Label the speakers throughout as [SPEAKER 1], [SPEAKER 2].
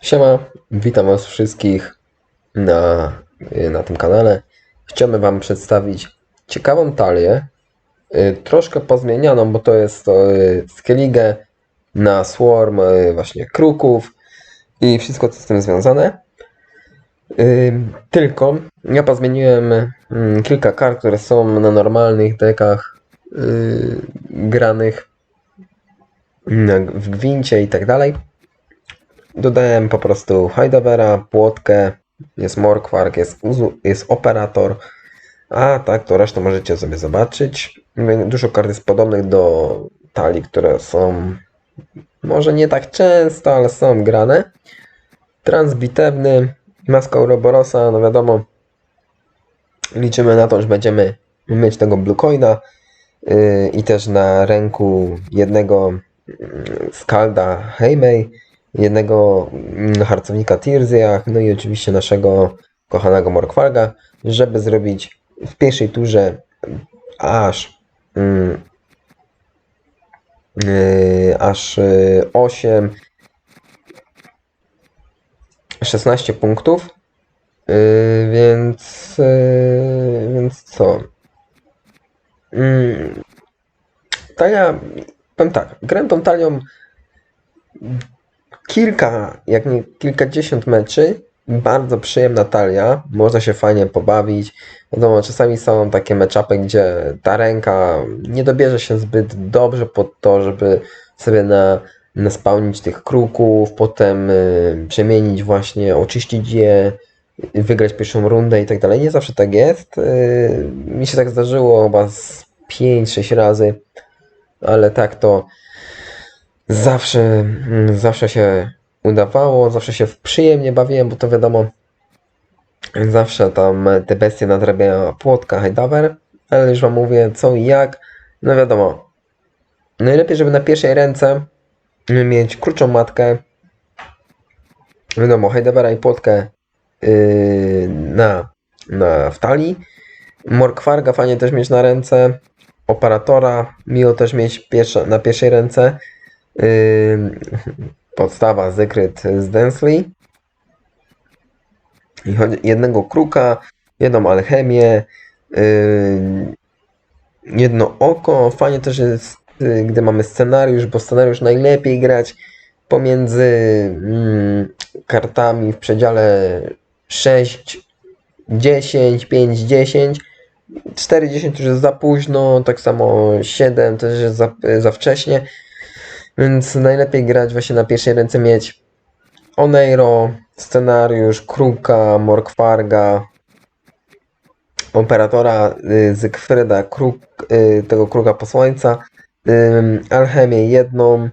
[SPEAKER 1] Siema, witam Was wszystkich na, na tym kanale. Chciałbym Wam przedstawić ciekawą talię, y, troszkę pozmienianą, bo to jest y, Skellige na Swarm y, właśnie kruków i wszystko co z tym związane. Tylko ja pozmieniłem mm, kilka kart, które są na normalnych dekach granych w gwincie i tak dalej. Dodałem po prostu Heidevera, płotkę, jest Morkwark, jest, jest Operator, a tak to resztę możecie sobie zobaczyć. Dużo kart jest podobnych do talii, które są może nie tak często, ale są grane. Transbitewny, Maska Uroborosa, no wiadomo, liczymy na to, że będziemy mieć tego Bluecoina yy, i też na ręku jednego yy, Skalda Heimei, jednego mm, harcownika Tirzia, no i oczywiście naszego kochanego Morkwarga, żeby zrobić w pierwszej turze aż mm, yy, aż yy, 8 16 punktów. Yy, więc yy, więc co? Mm, talia powiem tak, grałem tą talią kilka, jak nie kilkadziesiąt meczy. Bardzo przyjemna talia, można się fajnie pobawić. Wiadomo, czasami są takie meczapy, gdzie ta ręka nie dobierze się zbyt dobrze pod to, żeby sobie na, naspałnić tych kruków, potem y, przemienić właśnie, oczyścić je, wygrać pierwszą rundę i tak dalej. Nie zawsze tak jest. Y, mi się tak zdarzyło chyba z 5-6 razy, ale tak to Zawsze, mm, zawsze się udawało, zawsze się przyjemnie bawiłem, bo to wiadomo, zawsze tam te bestie nadrabiała płotka, hejdawer, ale już wam mówię co i jak, no wiadomo, najlepiej, żeby na pierwszej ręce mieć krótszą matkę, wiadomo, hejdawera i płotkę yy, na, na w talii, Morkwarga fajnie też mieć na ręce, operatora miło też mieć pierwsza, na pierwszej ręce, podstawa Zykryt z Densley. I jednego kruka, jedną alchemię, jedno oko. Fajnie też jest, yy, gdy mamy scenariusz, bo scenariusz najlepiej grać pomiędzy kartami w przedziale 6, 10, 5, 10. 4, 10 już jest za późno, tak samo 7 też jest za, za wcześnie. Więc najlepiej grać właśnie na pierwszej ręce mieć Oneiro, scenariusz, Kruka, Morkwarga, operatora y, Zygfryda, kruk, y, tego Kruka Posłańca, alchemię jedną,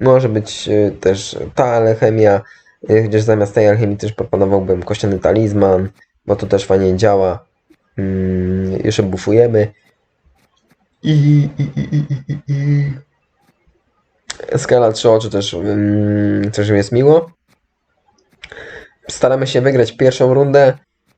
[SPEAKER 1] może być y, też ta alchemia, chociaż zamiast tej alchemii też proponowałbym kościany talizman, bo to też fajnie działa. Mm, jeszcze bufujemy. I, i, i, i, i, i. Skala 3 oczy też, mm, też jest miło. Staramy się wygrać pierwszą rundę.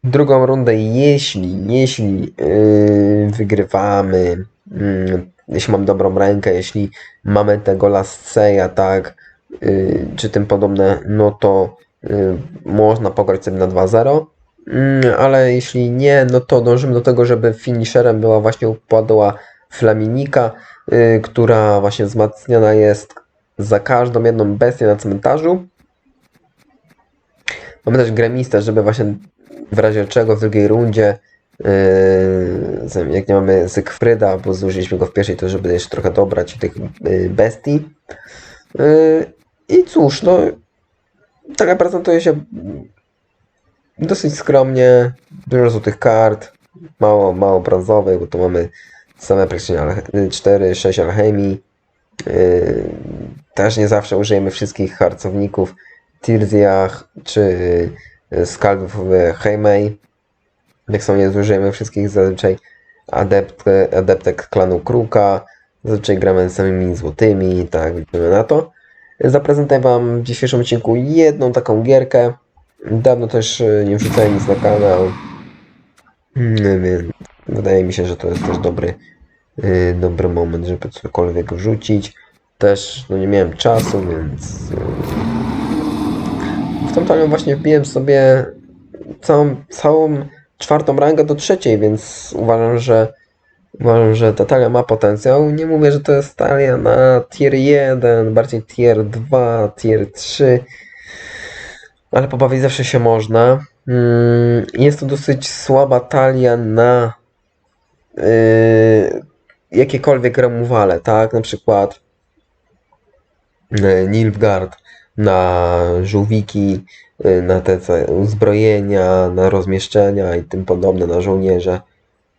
[SPEAKER 1] Drugą rundę, jeśli, jeśli yy, wygrywamy, yy, jeśli mam dobrą rękę, jeśli mamy tego Lasseya, tak, yy, czy tym podobne, no to yy, można pograć sobie na 2-0. Yy, ale jeśli nie, no to dążymy do tego, żeby finisherem była właśnie upadła Flaminika, yy, która właśnie wzmacniana jest za każdą jedną bestię na cmentarzu. Mamy też gremistę, żeby właśnie w razie czego w drugiej rundzie, yy, jak nie mamy Zygfryda, bo zużyliśmy go w pierwszej, to żeby jeszcze trochę dobrać tych yy, bestii. I cóż, no taka prezentuje się dosyć skromnie, dużo złotych kart, mało, mało brązowych, bo tu mamy same praktycznie 4-6 alchemii. Yy, też nie zawsze użyjemy wszystkich harcowników Tirziach czy yy, skaldów w Heimei. Jak są nie zużyjemy wszystkich zazwyczaj adept, adeptek klanu Kruka. Zazwyczaj gramy samymi złotymi, tak, liczymy na to. Zaprezentuję Wam w dzisiejszym odcinku jedną taką gierkę. Dawno też yy, nie wrzucałem nic na kanał. Mm, Więc wydaje mi się, że to jest też dobry, yy, dobry moment, żeby cokolwiek wrzucić. Też no nie miałem czasu, więc yy, w tą talię właśnie wbiłem sobie całą, całą czwartą rangę do trzeciej, więc uważam, że uważam, że ta talia ma potencjał. Nie mówię, że to jest talia na tier 1, bardziej tier 2, tier 3, ale pobawić zawsze się można. Mm, Jest to dosyć słaba talia na yy, jakiekolwiek remuwale, tak? Na przykład yy, Nilfgaard na żółwiki, yy, na te uzbrojenia, na rozmieszczenia i tym podobne, na żołnierze.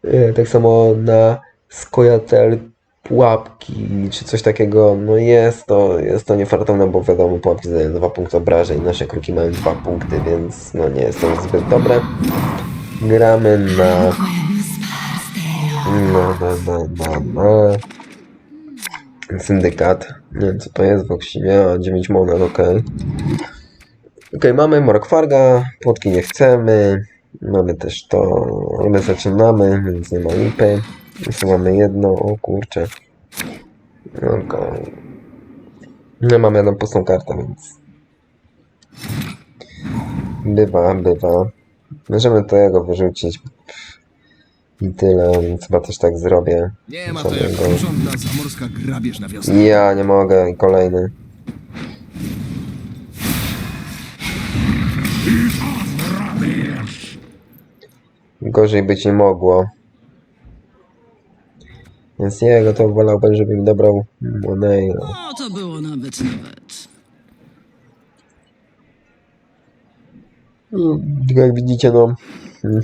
[SPEAKER 1] Yy, Tak samo na skojatel pułapki czy coś takiego, no jest to, jest to niefartowne, bo wiadomo, pułapki zadają dwa punkty obrażeń, nasze kruki mają dwa punkty, więc no nie jest to zbyt dobre. Gramy na... Na, na, na, na, na. Syndykat. Nie wiem co to jest właściwie, a 9 monet, ok. Ok, mamy Morkwarga, płotki nie chcemy. Mamy też to, ale zaczynamy, więc nie ma lipy. Mamy jedno, o kurczę. Okej. No mamy jedną pustą kartę, więc... Bywa, bywa. Możemy to jego wyrzucić. I tyle, więc chyba też tak zrobię.
[SPEAKER 2] Nie ma to jak
[SPEAKER 1] Żadnego.
[SPEAKER 2] porządna zamorska grabież na wiosnę.
[SPEAKER 1] Ja nie mogę i kolejny. Gorzej być nie mogło. Więc jego to wolałbym, żeby mi dobrał Moneiro.
[SPEAKER 3] O, to było nawet nawet.
[SPEAKER 1] Tylko jak widzicie, no. mm,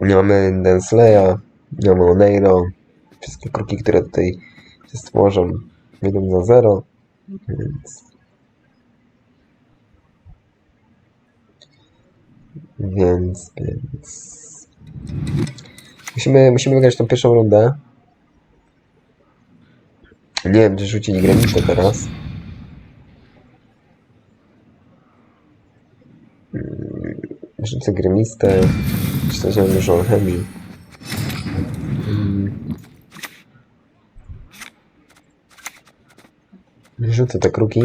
[SPEAKER 1] Nie mamy Densleya, nie mamy Moneiro. Wszystkie kroki, które tutaj się stworzą, wyjdą za zero. Więc. Więc, więc. Musimy, musimy wygrać tą pierwszą rundę. Nie wiem, czy rzucić granicę teraz. Rzucę gremistę. Mam dużo alchemii. Rzucę te kruki.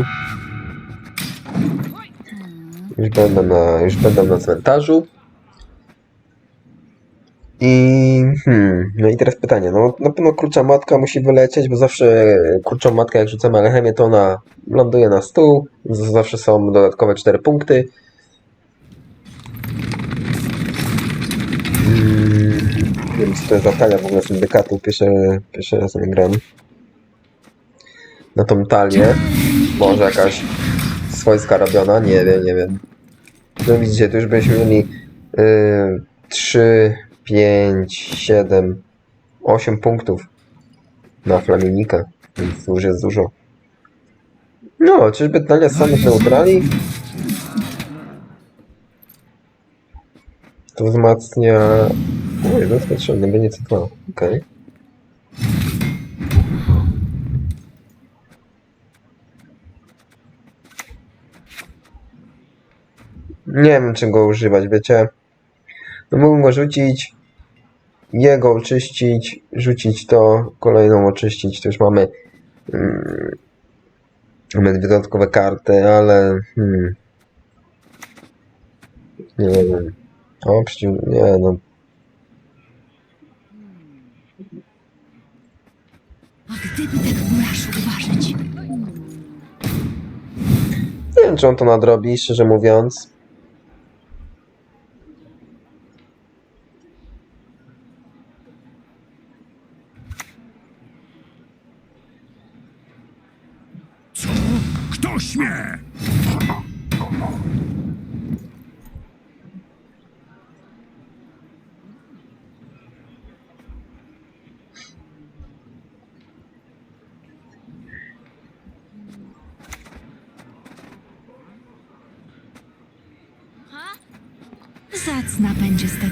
[SPEAKER 1] Już będę na, już będę na cmentarzu. I hmm, no i teraz pytanie, no na pewno kurcza matka musi wylecieć, bo zawsze kurczą matkę jak rzucamy alchemię, to ona ląduje na stół, zawsze są dodatkowe 4 punkty. Nie wiem, co to jest za talia w ogóle syndykatu. Pierwszy, pierwszy raz nie gram. Na tą talię. Może jakaś swojska robiona. Nie wiem, nie wiem. No widzicie, tu już byśmy mieli yy, 3, 5, 7, 8 punktów na flaminika. Więc już jest dużo. No, czyżby talia samych neutrali? To wzmacnia... Oj, to jest potrzebne, będzie co dwa. Okej. Nie wiem, czego używać, wiecie. No mógłbym go rzucić, jego oczyścić, rzucić to, kolejną oczyścić, to już mamy... Mm, mamy dwie dodatkowe karty, ale... Hmm, nie wiem. O, przeciw... Nie, no.
[SPEAKER 4] Gdyby uważać?
[SPEAKER 1] Nie wiem, czy on to nadrobi, szczerze mówiąc.
[SPEAKER 2] Co? Kto śmie?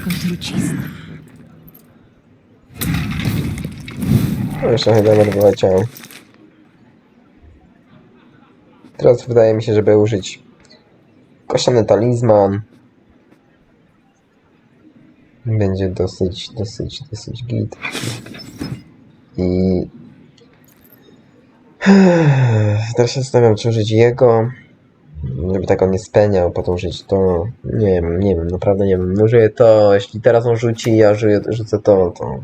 [SPEAKER 4] Tego trucizna.
[SPEAKER 1] No, jeszcze chyba wyleciał. Teraz wydaje mi się, żeby użyć koszany talizman. Będzie dosyć, dosyć, dosyć git. I... Teraz się zastanawiam, czy użyć jego. Żeby tak on nie speniał, potem użyć to. Nie wiem, nie wiem, naprawdę nie wiem. Użyję to, jeśli teraz on rzuci, ja żyję, rzucę to, to.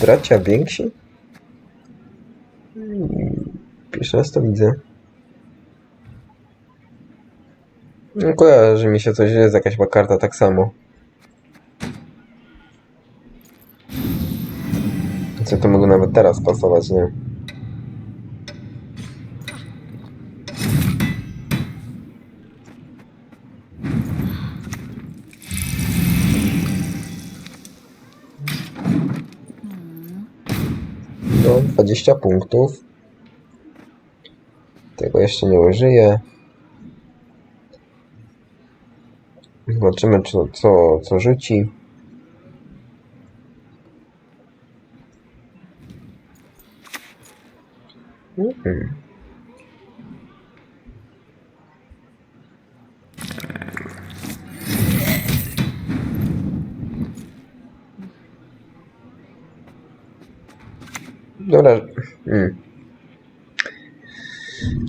[SPEAKER 1] Bracia więksi? Pierwszy raz to widzę. No kojarzy mi się coś, jest jakaś chyba karta tak samo. Co to mogło nawet teraz pasować, nie? No, 20 punktów. Tego jeszcze nie użyję. Zobaczymy, co, co, co rzuci. Dobra. Mm.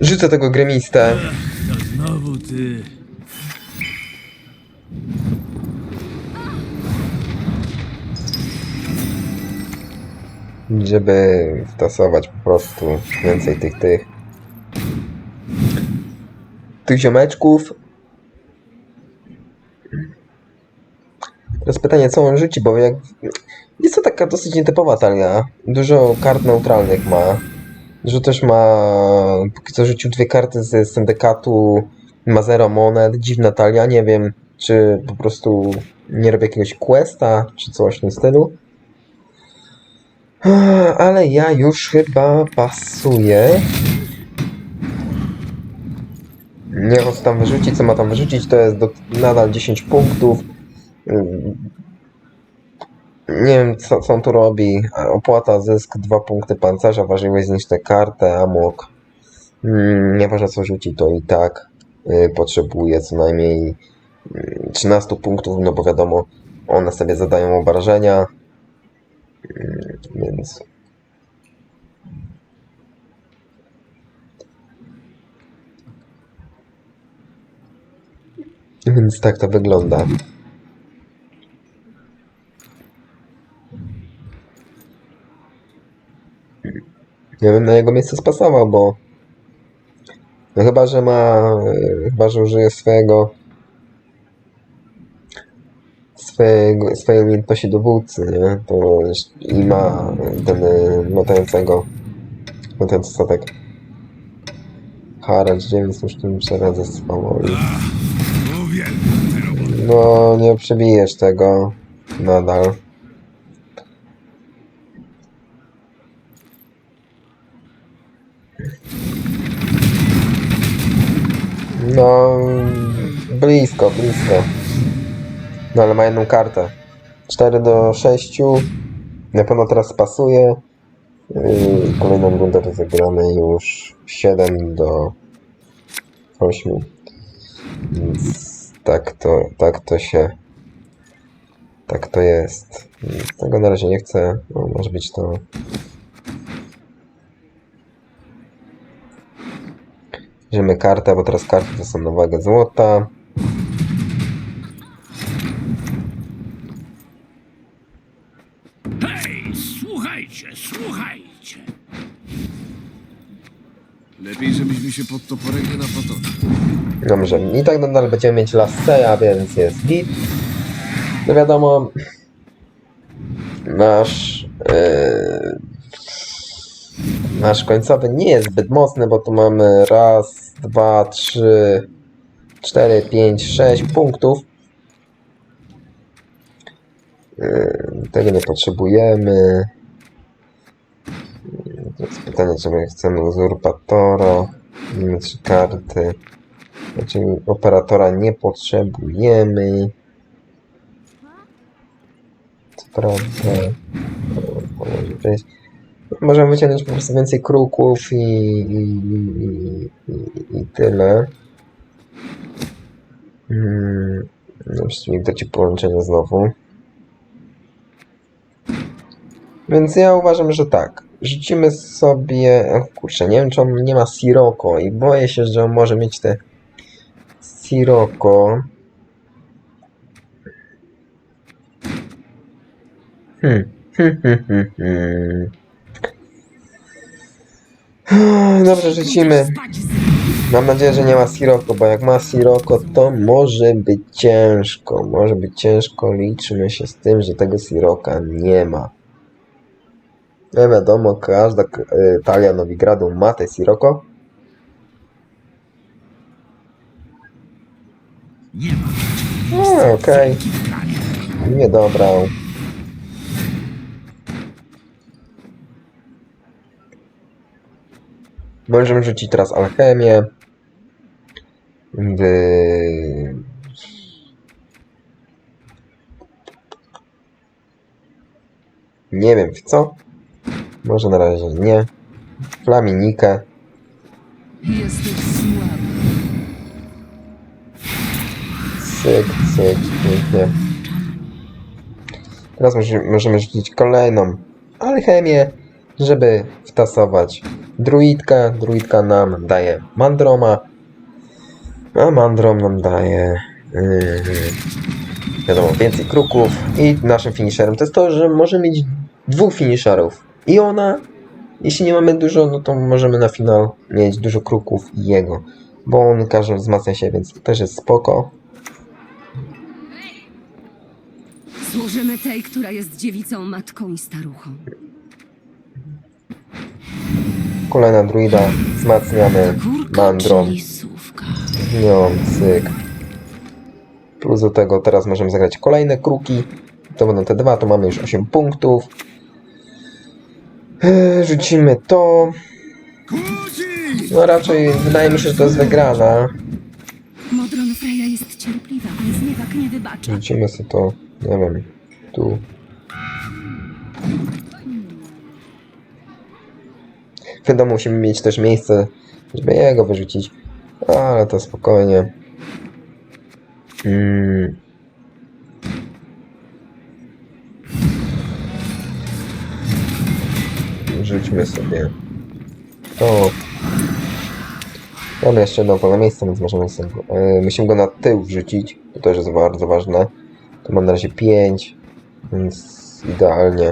[SPEAKER 1] Rzucę tego gremistę.
[SPEAKER 2] To znowu ty.
[SPEAKER 1] Żeby wtasować po prostu więcej tych tych tych ziomeczków. Teraz pytanie, co on rzuci, bo jak jest to taka dosyć nietypowa talia. Dużo kart neutralnych ma. Dużo też ma. Póki co rzucił dwie karty z syndykatu. Ma zero monet. Dziwna talia. Nie wiem, czy po prostu nie robi jakiegoś questa, czy coś w tym stylu. Ale ja już chyba pasuję. Nie wiem, co tam wyrzucić, co ma tam wyrzucić, to jest do, nadal 10 punktów. Ym, Nie wiem, co, co on tu robi. Opłata, zysk, 2 punkty pancerza, ważyłeś zniszczę kartę, amok. Mm, Nieważne co rzuci, to i tak y, potrzebuje co najmniej y, 13 punktów, no bo wiadomo, one sobie zadają obrażenia. Mm, Więc Więc tak to wygląda. Ja bym na jego miejsce spasował, bo no chyba, że ma chyba, że użyje swojego swojego, swojej umiejętności dowódcy, nie? To i ma ten y, latającego latający statek. Haracz 9 już tym przeradzę z. No, nie przebijesz tego nadal. No, blisko, blisko. No, ale ma jedną kartę. 4 do 6. Na pewno teraz pasuje. Yy, Kolejną rundę rozegramy już 7 do 8. Więc tak to, tak to się. Tak to jest. Tego na razie nie chcę. No, może być to. Bierzemy kartę, bo teraz karty to są nowego złota.
[SPEAKER 2] Słuchajcie, słuchajcie. Lepiej, żebyśmy się pod toporem nie napatoczyli.
[SPEAKER 1] Dobrze, i tak nadal będziemy mieć Lasseya, więc jest git. No wiadomo, nasz yy, nasz końcowy nie jest zbyt mocny, bo tu mamy raz, dwa, trzy, cztery, pięć, sześć punktów. Yy, tego nie potrzebujemy. Jest pytanie, czy my chcemy uzurpatora. Mamy trzy karty. Znaczy operatora nie potrzebujemy. Co prawda. Możemy wyciągnąć po prostu więcej kruków i, i, i, i, tyle. Hmm. No, przecież dać ci połączenie znowu. Więc ja uważam, że tak. Rzucimy sobie. o Kurczę, nie wiem, czy on nie ma Siroko i boję się, że on może mieć te Siroko. Hmm. Hmm, hmm, hmm. Dobrze, rzucimy. Mam nadzieję, że nie ma Siroko, bo jak ma Siroko, to może być ciężko. Może być ciężko. Liczymy się z tym, że tego Siroka nie ma. Nie wiadomo, każda y, talia Nowigradu ma te Siroko.
[SPEAKER 2] Nie ma
[SPEAKER 1] No, okej. Nie dobrał. Możemy rzucić teraz alchemię. Nie wiem w co. Może na razie nie. Flaminikę.
[SPEAKER 3] Jesteś słaby.
[SPEAKER 1] Cyk, cyk, pięknie. Teraz możemy, możemy rzucić kolejną alchemię, żeby wtasować druidkę. Druidka nam daje mandroma, a mandrom nam daje yy, wiadomo, więcej kruków. I naszym finisherem to jest to, że możemy mieć dwóch finisherów. I ona, jeśli nie mamy dużo, no to możemy na finał mieć dużo kruków i jego. Bo on każdy wzmacnia się, więc to też jest spoko.
[SPEAKER 5] Służymy tej, która jest dziewicą, matką i staruchą.
[SPEAKER 1] Kolejna druida, wzmacniamy
[SPEAKER 4] lisówka?
[SPEAKER 1] nią, cyk. Plus do tego teraz możemy zagrać kolejne kruki. To będą te dwa, to mamy już 8 punktów. Eee, Rzucimy to. No raczej wydaje mi się, że to jest wygrana.
[SPEAKER 5] Modron jest cierpliwa, ale zniewak nie wybacza.
[SPEAKER 1] Rzucimy sobie to, nie wiem, tu. Wiadomo, musimy mieć też miejsce, żeby jego wyrzucić. Ale to spokojnie. Mm. Rzućmy sobie to. Mamy jeszcze jedno wolne miejsce, więc możemy sobie, e, musimy go na tył wrzucić. To też jest bardzo ważne. To mam na razie 5, więc idealnie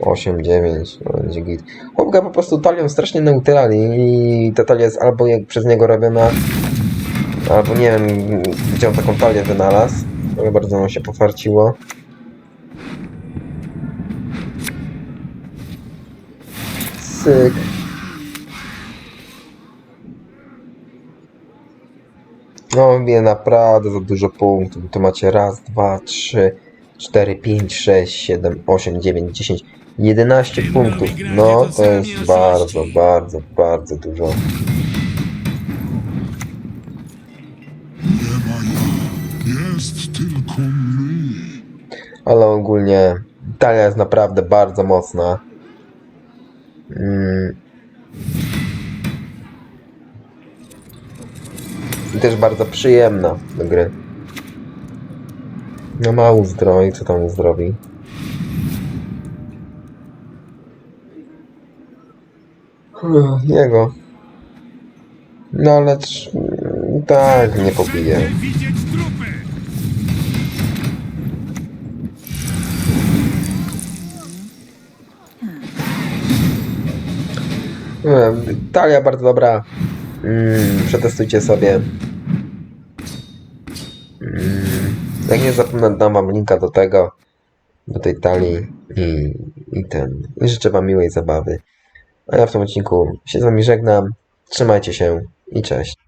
[SPEAKER 1] 8, 9, no będzie git. Chłopka po prostu talią strasznie neutralnie i ta talia jest albo jak przez niego robiona, albo nie wiem, gdzie on taką talię wynalazł, ale bardzo mu się pofarciło. Syk. No, mnie naprawdę za dużo punktów. Tu macie raz, dwa, trzy, cztery, pięć, sześć, siedem, osiem, dziewięć, dziesięć, jedenaście punktów. No, to jest bardzo, bardzo, bardzo dużo.
[SPEAKER 6] Nie ma ja, jest tylko my.
[SPEAKER 1] Ale ogólnie talia jest naprawdę bardzo mocna. Mm. I też bardzo przyjemna do gry. No ma uzdrowi, co tam uzdrowi? Uff, Jego. No ale trz- tak, nie pobije. Talia bardzo dobra. Mm, przetestujcie sobie. Mm, jak nie zapomnę, dam wam linka do tego, do tej talii i, i ten. I życzę wam miłej zabawy. A ja w tym odcinku się z wami żegnam. Trzymajcie się i cześć.